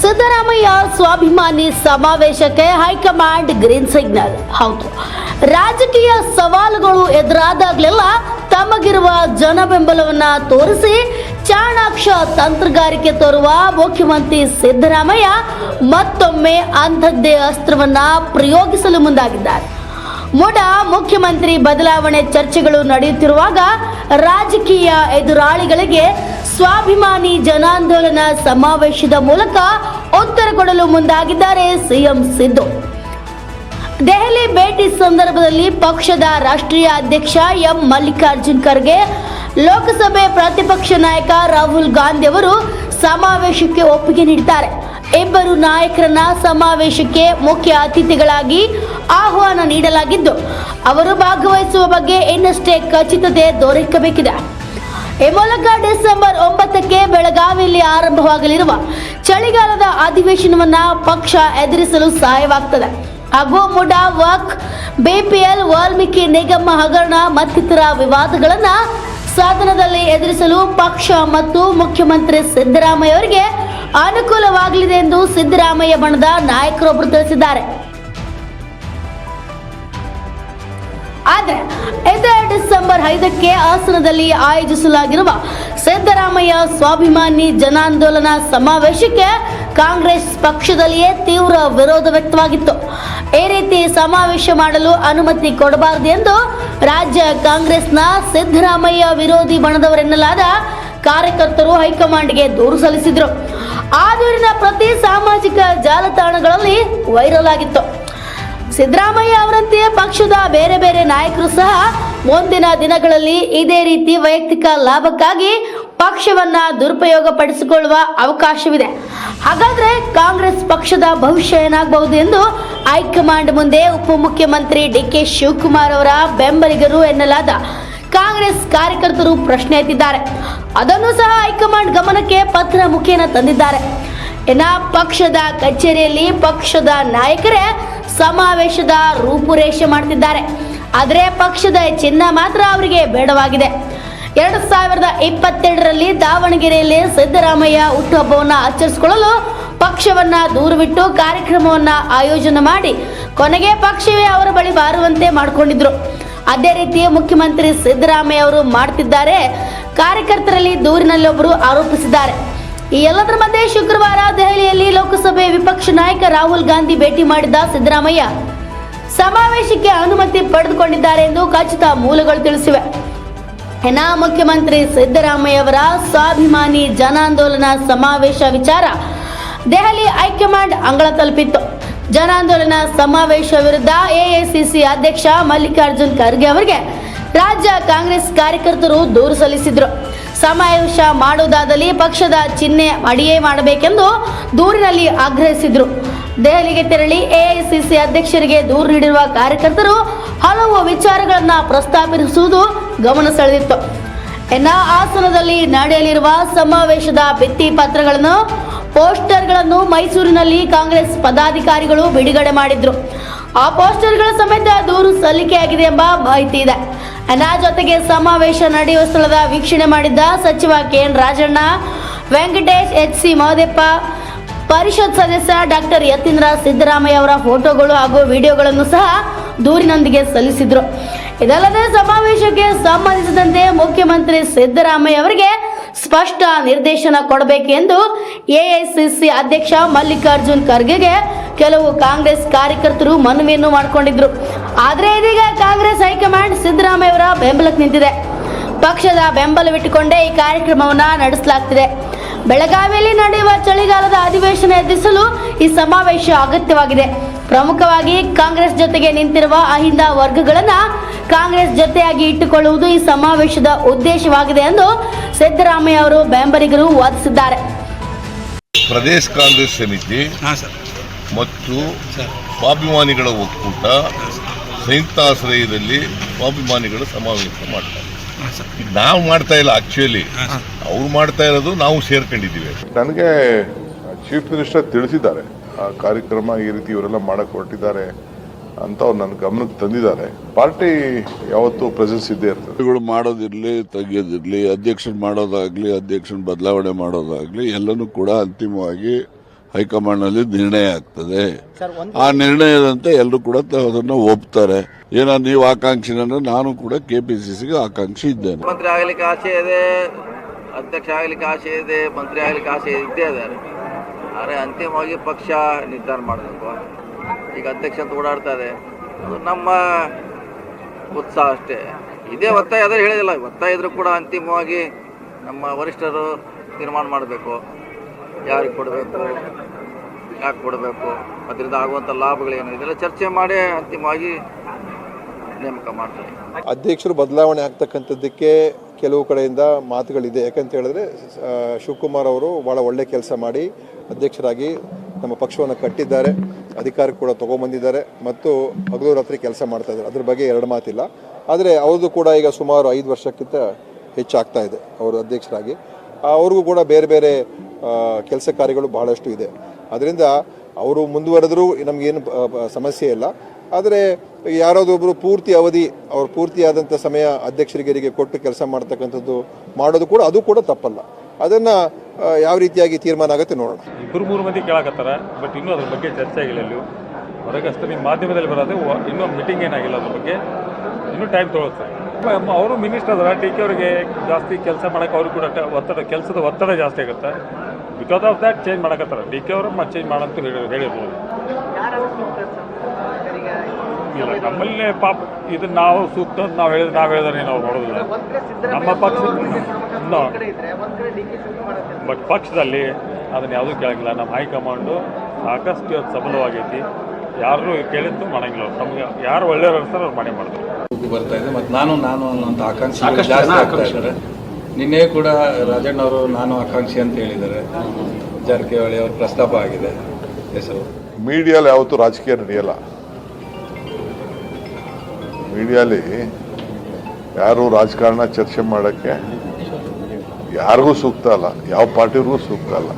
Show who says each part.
Speaker 1: ಸಿದ್ದರಾಮಯ್ಯ ಸ್ವಾಭಿಮಾನಿ ಸಮಾವೇಶಕ್ಕೆ high command green signal. ಹೌದು. ರಾಜಕೀಯ ಸವಾಲುಗಳು ಎದುರಾದಾಗಲೆಲ್ಲ ತಮಗಿರುವ ಜನ ಬೆಂಬಲವನ್ನ ತೋರಿಸಿ ಚಾಣಾಕ್ಷ ತಂತ್ರಗಾರಿಕೆ ತೋರುವ ಮುಖ್ಯಮಂತ್ರಿ ಸಿದ್ದರಾಮಯ್ಯ ಮತ್ತೊಮ್ಮೆ ಅಂಥದ್ದೇ ಅಸ್ತ್ರವನ್ನ ಪ್ರಯೋಗಿಸಲು ಮುಂದಾಗಿದ್ದಾರೆ. ಮುಡ ಮುಖ್ಯಮಂತ್ರಿ ಬದಲಾವಣೆ ಚರ್ಚೆಗಳು ನಡೆಯುತ್ತಿರುವಾಗ ರಾಜಕೀಯ ಎದುರಾಳಿಗಳಿಗೆ ಸ್ವಾಭಿಮಾನಿ ಜನಾಂದೋಲನ ಸಮಾವೇಶದ ಮೂಲಕ ಉತ್ತರ ಕೊಡಲು ಮುಂದಾಗಿದ್ದಾರೆ ಸಿಎಂ ಸಿದ್ದು. ದೆಹಲಿ ಭೇಟಿ ಸಂದರ್ಭದಲ್ಲಿ ಪಕ್ಷದ ರಾಷ್ಟ್ರೀಯ ಅಧ್ಯಕ್ಷ ಎಂ ಮಲ್ಲಿಕಾರ್ಜುನ್ ಖರ್ಗೆ, ಲೋಕಸಭೆ ಪ್ರತಿಪಕ್ಷ ನಾಯಕ ರಾಹುಲ್ ಗಾಂಧಿ ಅವರು ಸಮಾವೇಶಕ್ಕೆ ಒಪ್ಪಿಗೆ ನೀಡಿದ್ದಾರೆ. ಇಬ್ಬರು ನಾಯಕರನ್ನ ಸಮಾವೇಶಕ್ಕೆ ಮುಖ್ಯ ಅತಿಥಿಗಳಾಗಿ ಆಹ್ವಾನ ನೀಡಲಾಗಿದ್ದು, ಅವರು ಭಾಗವಹಿಸುವ ಬಗ್ಗೆ ಇನ್ನಷ್ಟೇ ಖಚಿತತೆ ದೊರಕಬೇಕಿದೆ. ಈ ಮೂಲಕ ಡಿಸೆಂಬರ್ ಒಂಬತ್ತಕ್ಕೆ ಬೆಳಗಾವಿಯಲ್ಲಿ ಆರಂಭವಾಗಲಿರುವ ಚಳಿಗಾಲದ ಅಧಿವೇಶನವನ್ನ ಪಕ್ಷ ಎದುರಿಸಲು ಸಹಾಯವಾಗ್ತದೆ. ಹಾಗೂ ಮುಡಾ ವಕ್, ಬಿಪಿಎಲ್, ವಾಲ್ಮೀಕಿ ನಿಗಮ, ಹಗರಣ ಮತ್ತಿತರ ವಿವಾದಗಳನ್ನ ಸದನದಲ್ಲಿ ಎದುರಿಸಲು ಪಕ್ಷ ಮತ್ತು ಮುಖ್ಯಮಂತ್ರಿ ಸಿದ್ದರಾಮಯ್ಯ ಅವರಿಗೆ ಅನುಕೂಲವಾಗಲಿದೆ ಎಂದು ಸಿದ್ದರಾಮಯ್ಯ ಬಣದ ನಾಯಕರೊಬ್ಬರು ತಿಳಿಸಿದ್ದಾರೆ. ಆದರೆ ಇದೇ ಡಿಸೆಂಬರ್ ಐದಕ್ಕೆ ಹಾಸನದಲ್ಲಿ ಆಯೋಜಿಸಲಾಗಿರುವ ಸಿದ್ದರಾಮಯ್ಯ ಸ್ವಾಭಿಮಾನಿ ಜನಾಂದೋಲನ ಸಮಾವೇಶಕ್ಕೆ ಕಾಂಗ್ರೆಸ್ ಪಕ್ಷದಲ್ಲಿಯೇ ತೀವ್ರ ವಿರೋಧ ವ್ಯಕ್ತವಾಗಿತ್ತು. ಈ ರೀತಿ ಸಮಾವೇಶ ಮಾಡಲು ಅನುಮತಿ ಕೊಡಬಾರದು ಎಂದು ರಾಜ್ಯ ಕಾಂಗ್ರೆಸ್ನ ಸಿದ್ದರಾಮಯ್ಯ ವಿರೋಧಿ ಬಣದವರೆನ್ನಲಾದ ಕಾರ್ಯಕರ್ತರು ಹೈಕಮಾಂಡ್ಗೆ ದೂರು ಸಲ್ಲಿಸಿದ್ರು. ಆ ಪ್ರತಿ ಸಾಮಾಜಿಕ ಜಾಲತಾಣಗಳಲ್ಲಿ ವೈರಲ್ ಆಗಿತ್ತು. ಸಿದ್ದರಾಮಯ್ಯ ಅವರಂತೆ ಪಕ್ಷದ ಬೇರೆ ಬೇರೆ ನಾಯಕರು ಸಹ ಮುಂದಿನ ದಿನಗಳಲ್ಲಿ ಇದೇ ರೀತಿ ವೈಯಕ್ತಿಕ ಲಾಭಕ್ಕಾಗಿ ಪಕ್ಷವನ್ನ ದುರುಪಯೋಗ ಪಡಿಸಿಕೊಳ್ಳುವ ಅವಕಾಶವಿದೆ. ಹಾಗಾದ್ರೆ ಕಾಂಗ್ರೆಸ್ ಪಕ್ಷದ ಭವಿಷ್ಯ ಏನಾಗಬಹುದು ಎಂದು ಹೈಕಮಾಂಡ್ ಮುಂದೆ ಉಪಮುಖ್ಯಮಂತ್ರಿ ಡಿ ಕೆ ಶಿವಕುಮಾರ್ ಅವರ ಬೆಂಬಲಿಗರು ಎನ್ನಲಾದ ಕಾಂಗ್ರೆಸ್ ಕಾರ್ಯಕರ್ತರು ಪ್ರಶ್ನೆ ಎತ್ತಿದ್ದಾರೆ. ಅದನ್ನು ಸಹ ಹೈಕಮಾಂಡ್ ಗಮನಕ್ಕೆ ಪತ್ರ ಮುಖೇನ ತಂದಿದ್ದಾರೆ. ಇನ್ನ ಪಕ್ಷದ ಕಚೇರಿಯಲ್ಲಿ ಪಕ್ಷದ ನಾಯಕರೇ ಸಮಾವೇಶದ ರೂಪುರೇಷೆ ಮಾಡ್ತಿದ್ದಾರೆ. ಆದರೆ ಪಕ್ಷದ ಚಿನ್ನ ಮಾತ್ರ ಅವರಿಗೆ ಬೇಡವಾಗಿದೆ. ಎರಡು ಸಾವಿರದ ಇಪ್ಪತ್ತೆರಡರಲ್ಲಿ ದಾವಣಗೆರೆಯಲ್ಲಿ ಸಿದ್ದರಾಮಯ್ಯ ಹುಟ್ಟುಹಬ್ಬವನ್ನು ಆಚರಿಸಿಕೊಳ್ಳಲು ಪಕ್ಷವನ್ನ ದೂರವಿಟ್ಟು ಕಾರ್ಯಕ್ರಮವನ್ನ ಆಯೋಜನೆ ಮಾಡಿ ಕೊನೆಗೆ ಪಕ್ಷವೇ ಅವರ ಬಳಿ ಬಾರುವಂತೆ ಮಾಡಿಕೊಂಡಿದ್ರು. ಅದೇ ರೀತಿ ಮುಖ್ಯಮಂತ್ರಿ ಸಿದ್ದರಾಮಯ್ಯ ಅವರು ಮಾಡ್ತಿದ್ದಾರೆ. ಕಾರ್ಯಕರ್ತರಲ್ಲಿ ದೂರಿನಲ್ಲಿ ಒಬ್ಬರು ಆರೋಪಿಸಿದ್ದಾರೆ. ಈ ಎಲ್ಲದರ ಮಧ್ಯೆ ಶುಕ್ರವಾರ ದೆಹಲಿಯಲ್ಲಿ ಲೋಕಸಭೆ ವಿಪಕ್ಷ ನಾಯಕ ರಾಹುಲ್ ಗಾಂಧಿ ಭೇಟಿ ಮಾಡಿದ್ದ ಸಿದ್ದರಾಮಯ್ಯ. ಸಮಾವೇಶಕ್ಕೆ ಅನುಮತಿ ಪಡೆದುಕೊಂಡಿದ್ದಾರೆ ಎಂದು ಖಚಿತ ಮೂಲಗಳು ತಿಳಿಸಿವೆ. ಇನ್ನ ಮುಖ್ಯಮಂತ್ರಿ ಸಿದ್ದರಾಮಯ್ಯ ಅವರ ಸ್ವಾಭಿಮಾನಿ ಜನಾಂದೋಲನ ಸಮಾವೇಶ ವಿಚಾರ ದೆಹಲಿ ಹೈಕಮಾಂಡ್ ಅಂಗಳ ತಲುಪಿತ್ತು. ಜನಾಂದೋಲನ ಸಮಾವೇಶ ವಿರುದ್ಧ ಎಐಸಿಸಿ ಅಧ್ಯಕ್ಷ ಮಲ್ಲಿಕಾರ್ಜುನ್ ಖರ್ಗೆ ಅವರಿಗೆ ರಾಜ್ಯ ಕಾಂಗ್ರೆಸ್ ಕಾರ್ಯಕರ್ತರು ದೂರು ಸಲ್ಲಿಸಿದ್ರು. ಸಮಾವೇಶ ಮಾಡುವುದಾದಲ್ಲಿ ಪಕ್ಷದ ಚಿಹ್ನೆ ಅಡಿಯೇ ಮಾಡಬೇಕೆಂದು ದೂರಿನಲ್ಲಿ ಆಗ್ರಹಿಸಿದ್ರು. ದೆಹಲಿಗೆ ತೆರಳಿ ಎಐಸಿಸಿ ಅಧ್ಯಕ್ಷರಿಗೆ ದೂರು ನೀಡಿರುವ ಕಾರ್ಯಕರ್ತರು ಹಲವು ವಿಚಾರಗಳನ್ನು ಪ್ರಸ್ತಾಪಿಸುವುದು ಗಮನ ಸೆಳೆದಿತ್ತು. ಎನ್ನ ಆಸನದಲ್ಲಿ ನಡೆಯಲಿರುವ ಸಮಾವೇಶದ ಭಿತ್ತಿ ಪತ್ರಗಳನ್ನು, ಪೋಸ್ಟರ್ಗಳನ್ನು ಮೈಸೂರಿನಲ್ಲಿ ಕಾಂಗ್ರೆಸ್ ಪದಾಧಿಕಾರಿಗಳು ಬಿಡುಗಡೆ ಮಾಡಿದ್ರು. ಆ ಪೋಸ್ಟರ್ಗಳ ಸಮೇತ ದೂರು ಸಲ್ಲಿಕೆಯಾಗಿದೆ ಎಂಬ ಮಾಹಿತಿ ಇದೆ. ಇನ್ನ ಜೊತೆಗೆ ಸಮಾವೇಶ ನಡೆಯುವ ಸ್ಥಳದ ವೀಕ್ಷಣೆ ಮಾಡಿದ್ದ ಸಚಿವ K N Rajanna, Venkatesh H C Mahadevappa, ಪರಿಷತ್ ಸದಸ್ಯ ಡಾಕ್ಟರ್ ಯತೀಂದ್ರ ಸಿದ್ದರಾಮಯ್ಯ ಅವರ ಫೋಟೋಗಳು ಹಾಗೂ ವಿಡಿಯೋಗಳನ್ನು ಸಹ ದೂರಿನೊಂದಿಗೆ ಸಲ್ಲಿಸಿದ್ರು. ಇದಲ್ಲದೆ ಸಮಾವೇಶಕ್ಕೆ ಸಂಬಂಧಿಸಿದಂತೆ ಮುಖ್ಯಮಂತ್ರಿ ಸಿದ್ದರಾಮಯ್ಯ ಅವರಿಗೆ ಸ್ಪಷ್ಟ ನಿರ್ದೇಶನ ಕೊಡಬೇಕು ಎಂದು ಎಐಸಿಸಿ ಅಧ್ಯಕ್ಷ ಮಲ್ಲಿಕಾರ್ಜುನ್ ಖರ್ಗೆಗೆ ಕೆಲವು ಕಾಂಗ್ರೆಸ್ ಕಾರ್ಯಕರ್ತರು ಮನವಿಯನ್ನು ಮಾಡಿಕೊಂಡಿದ್ರು. ಆದರೆ ಇದೀಗ ಕಾಂಗ್ರೆಸ್ ಹೈಕಮಾಂಡ್ ಸಿದ್ದರಾಮಯ್ಯ ಅವರ ಬೆಂಬಲಕ್ಕೆ ನಿಂತಿದೆ. ಪಕ್ಷದ ಬೆಂಬಲವಿಟ್ಟುಕೊಂಡೇ ಈ ಕಾರ್ಯಕ್ರಮವನ್ನ ನಡೆಸಲಾಗ್ತಿದೆ. ಬೆಳಗಾವಿಯಲ್ಲಿ ನಡೆಯುವ ಚಳಿಗಾಲದ ಅಧಿವೇಶನ ಎದುರಿಸಲು ಈ ಸಮಾವೇಶ ಅಗತ್ಯವಾಗಿದೆ. ಪ್ರಮುಖವಾಗಿ ಕಾಂಗ್ರೆಸ್ ಜೊತೆಗೆ ನಿಂತಿರುವ ಅಹಿಂದ ವರ್ಗಗಳನ್ನ ಕಾಂಗ್ರೆಸ್ ಜೊತೆಯಾಗಿ ಇಟ್ಟುಕೊಳ್ಳುವುದು ಈ ಸಮಾವೇಶದ ಉದ್ದೇಶವಾಗಿದೆ ಎಂದು ಸಿದ್ದರಾಮಯ್ಯ ಅವರು ಬೆಂಬಲಿಗರು ವಾದಿಸಿದ್ದಾರೆ.
Speaker 2: ಪ್ರದೇಶ ಕಾಂಗ್ರೆಸ್ ಸಮಿತಿ ಮತ್ತು ಸ್ವಾಭಿಮಾನಿಗಳ ಒಕ್ಕೂಟ ಸಂಯುಕ್ತಾಶ್ರಯದಲ್ಲಿ ಸ್ವಾಭಿಮಾನಿಗಳು ಸಮಾವೇಶ ಮಾಡ್ತಾರೆ. ಈಗ ನಾವು ಮಾಡ್ತಾ ಇಲ್ಲ ಆಕ್ಚುಲಿ ಅವ್ರು ಮಾಡ್ತಾ ಇರೋದು ನಾವು ಸೇರ್ಕೊಂಡಿದ್ದೀವಿ.
Speaker 3: ನನಗೆ ಚೀಫ್ ಮಿನಿಸ್ಟರ್ ತಿಳಿಸಿದ್ದಾರೆ. ಆ ಕಾರ್ಯಕ್ರಮ ಈ ರೀತಿ ಇವರೆಲ್ಲ ಮಾಡಕ್ಕೆ ಹೊರಟಿದ್ದಾರೆ
Speaker 4: ಅಂತ ಅವ್ರು ನನ್ನ ಗಮನಕ್ಕೆ ತಂದಿದ್ದಾರೆ. ಪಾರ್ಟಿ ಯಾವತ್ತೂ ಪ್ರೆಸೆನ್ಸ್ ಇದ್ದೇ ಇರ್ತದೆ.
Speaker 3: ಮಾಡೋದಿರಲಿ ತೆಗೆಯೋದಿರಲಿ ತೆಗಿಯೋದಿರ್ಲಿ ಅಧ್ಯಕ್ಷನ್ ಮಾಡೋದಾಗ್ಲಿ ಅಧ್ಯಕ್ಷನ್ ಬದಲಾವಣೆ ಮಾಡೋದಾಗಲಿ ಎಲ್ಲನೂ ಕೂಡ ಅಂತಿಮವಾಗಿ ಹೈಕಮಾಂಡ್ನಲ್ಲಿ ನಿರ್ಣಯ ಆಗ್ತದೆ. ಆ ನಿರ್ಣಯದಂತೆ ಎಲ್ಲರೂ ಕೂಡ ಅದನ್ನ ಒಪ್ತಾರೆ. ಏನೋ ನೀವು ಆಕಾಂಕ್ಷಿ ಅಂದ್ರೆ ನಾನು ಕೂಡ ಕೆಪಿಸಿಸಿಗೆ ಆಕಾಂಕ್ಷಿ ಇದ್ದೇನೆ.
Speaker 5: ಮಂತ್ರಿ ಆಗಲಿಕ್ಕೆ ಆಸೆ ಇದೆ ಅಧ್ಯಕ್ಷ ಆಗಲಿಕ್ಕೆ ಆಸೆ ಇದೆ ಮಂತ್ರಿ ಆಗಲಿಕ್ಕೆ ಆಸೆ ಇದ್ದೇ ಇದ್ದಾರೆ. ಆದರೆ ಅಂತಿಮವಾಗಿ ಪಕ್ಷ ನಿರ್ಧಾರ ಮಾಡಬೇಕು. ಈಗ ಅಧ್ಯಕ್ಷ ಅಂತ ಓಡಾಡ್ತಾ ಇದೆ. ಅದು ನಮ್ಮ ಉತ್ಸಾಹ ಅಷ್ಟೇ. ಇದೇ ಒತ್ತಾಯ ಆದ್ರೆ ಹೇಳಿದಿಲ್ಲ. ಒತ್ತಾಯ ಇದ್ರೂ ಕೂಡ ಅಂತಿಮವಾಗಿ ನಮ್ಮ ವರಿಷ್ಠರು ತೀರ್ಮಾನ ಮಾಡಬೇಕು. ಯಾರಿಗೆ ಕೊಡಬೇಕು, ಯಾಕೆ ಕೊಡಬೇಕು, ಅದರಿಂದ ಆಗುವಂಥ ಲಾಭಗಳೇನು, ಇದೆಲ್ಲ ಚರ್ಚೆ ಮಾಡಿ ಅಂತಿಮವಾಗಿ ನೇಮಕ ಮಾಡ್ತಾರೆ
Speaker 6: ಅಧ್ಯಕ್ಷರು ಬದಲಾವಣೆ ಆಗ್ತಕ್ಕಂಥದ್ದಕ್ಕೆ ಕೆಲವು ಕಡೆಯಿಂದ ಮಾತುಗಳಿದೆ. ಯಾಕಂತ ಹೇಳಿದ್ರೆ ಶಿವಕುಮಾರ್ ಅವರು ಭಾಳ ಒಳ್ಳೆ ಕೆಲಸ ಮಾಡಿ ಅಧ್ಯಕ್ಷರಾಗಿ ನಮ್ಮ ಪಕ್ಷವನ್ನು ಕಟ್ಟಿದ್ದಾರೆ. ಅಧಿಕಾರ ಕೂಡ ತೊಗೊಂಬಂದಿದ್ದಾರೆ ಮತ್ತು ಹಗಲು ರಾತ್ರಿ ಕೆಲಸ ಮಾಡ್ತಾ ಇದ್ದಾರೆ. ಅದ್ರ ಬಗ್ಗೆ ಎರಡು ಮಾತಿಲ್ಲ. ಆದರೆ ಅವ್ರದ್ದು ಕೂಡ ಈಗ ಸುಮಾರು ಐದು ವರ್ಷಕ್ಕಿಂತ ಹೆಚ್ಚಾಗ್ತಾ ಇದೆ, ಅವರು ಅಧ್ಯಕ್ಷರಾಗಿ. ಅವ್ರಿಗೂ ಕೂಡ ಬೇರೆ ಬೇರೆ ಕೆಲಸ ಕಾರ್ಯಗಳು ಬಹಳಷ್ಟು ಇದೆ. ಅದರಿಂದ ಅವರು ಮುಂದುವರೆದರೂ ನಮಗೇನು ಸಮಸ್ಯೆ ಇಲ್ಲ. ಆದರೆ ಯಾರಾದೊಬ್ಬರು ಪೂರ್ತಿ ಅವಧಿ, ಅವ್ರು ಪೂರ್ತಿಯಾದಂಥ ಸಮಯ ಅಧ್ಯಕ್ಷರಿಗರಿಗೆ ಕೊಟ್ಟು ಕೆಲಸ ಮಾಡ್ತಕ್ಕಂಥದ್ದು ಮಾಡೋದು ಕೂಡ ಅದು ಕೂಡ ತಪ್ಪಲ್ಲ. ಅದನ್ನು ಯಾವ ರೀತಿಯಾಗಿ ತೀರ್ಮಾನ ಆಗುತ್ತೆ ನೋಡೋಣ.
Speaker 7: ಇಬ್ಬರು ಮೂರು ಮಂದಿ ಕೇಳಕತ್ತಾರ, ಬಟ್ ಇನ್ನೂ ಅದ್ರ ಬಗ್ಗೆ ಚರ್ಚೆ ಆಗಿಲ್ಲ ಇಲ್ಲಿ. ಹೊರಗೆ ಅಷ್ಟೇ ನಿಮ್ಮ ಮಾಧ್ಯಮದಲ್ಲಿ ಬರೋದು ಇನ್ನೂ ಮೀಟಿಂಗ್ ಏನಾಗಿಲ್ಲ ಅದ್ರ ಬಗ್ಗೆ. ಇನ್ನೂ ಟೈಮ್ ತೊಗೊಳುತ್ತೆ. ಅವರು ಮಿನಿಸ್ಟರ್ ಅದರ, ಟಿ ಕೆ ಅವರಿಗೆ ಜಾಸ್ತಿ ಕೆಲಸ ಮಾಡೋಕ್ಕೆ ಅವರು ಕೂಡ ಒತ್ತಡ, ಕೆಲಸದ ಒತ್ತಡ ಜಾಸ್ತಿ ಆಗುತ್ತೆ. ಬಿಕಾಸ್ ಆಫ್ ದ್ಯಾಟ್ ಚೇಂಜ್ ಮಾಡಕತ್ತಾರ. ಡಿ ಕೆ ಅವರು ಮತ್ತೆ ಚೇಂಜ್ ಮಾಡಂತ ಹೇಳಿ ಹೇಳಿರ್ಬೋದು. ಇಲ್ಲ ನಮ್ಮಲ್ಲೇ ಪಾಪ ಇದನ್ನ ನಾವು ಸೂಕ್ತ ಅಂತ ನಾವು ಹೇಳಿದ್ರೆ ನಾವು ಹೇಳಿದ್ರೆ ನಾವು ನೋಡೋದಿಲ್ಲ. ನಮ್ಮ ಪಕ್ಷ ನೋ. ಬಟ್ ಪಕ್ಷದಲ್ಲಿ ಅದನ್ನ ಯಾವುದೂ ಕೇಳಂಗಿಲ್ಲ. ನಮ್ಮ ಹೈಕಮಾಂಡು ಸಾಕಷ್ಟು ಇವತ್ತು ಸಬಲವಾಗೈತಿ. ಯಾರು ಕೇಳಿದ್ದು ಮಾಡಂಗಿಲ್ಲ ಅವ್ರು. ನಮ್ಗೆ ಯಾರು ಒಳ್ಳೆಯವ್ರು ಇರ್ತಾರೆ ಅವ್ರು ಮಾಡಿ ಮಾಡ್ತಾರೆ.
Speaker 8: ಬರ್ತಾ ಇದೆ. ಮತ್ತು ನಾನು ನಾನು ಅನ್ನೋಂಥ ಆಕಾಂಕ್ಷಿ ಜಾಸ್ತಿ ಆಗ್ತಾ ಇದ್ದಾರೆ ನಿನ್ನೆ ಕೂಡ ರಾಜಣ್ಣ ಅವರು ನಾನು ಆಕಾಂಕ್ಷಿ ಅಂತ ಹೇಳಿದ್ದಾರೆ. ಜಾರಕಿಹೊಳಿ ಅವ್ರ ಪ್ರಸ್ತಾಪ ಆಗಿದೆ. ಹೆಸರು.
Speaker 4: ಮೀಡಿಯಲ್ಲಿ ಯಾವತ್ತೂ ರಾಜಕೀಯ ನಡೆಯಲ್ಲ. ಮೀಡಿಯಾಲಿ ಯಾರು ರಾಜಕಾರಣ ಚರ್ಚೆ ಮಾಡೋಕ್ಕೆ ಯಾರಿಗೂ ಸೂಕ್ತ ಅಲ್ಲ. ಯಾವ ಪಾರ್ಟಿಗೂ ಸೂಕ್ತ ಅಲ್ಲ.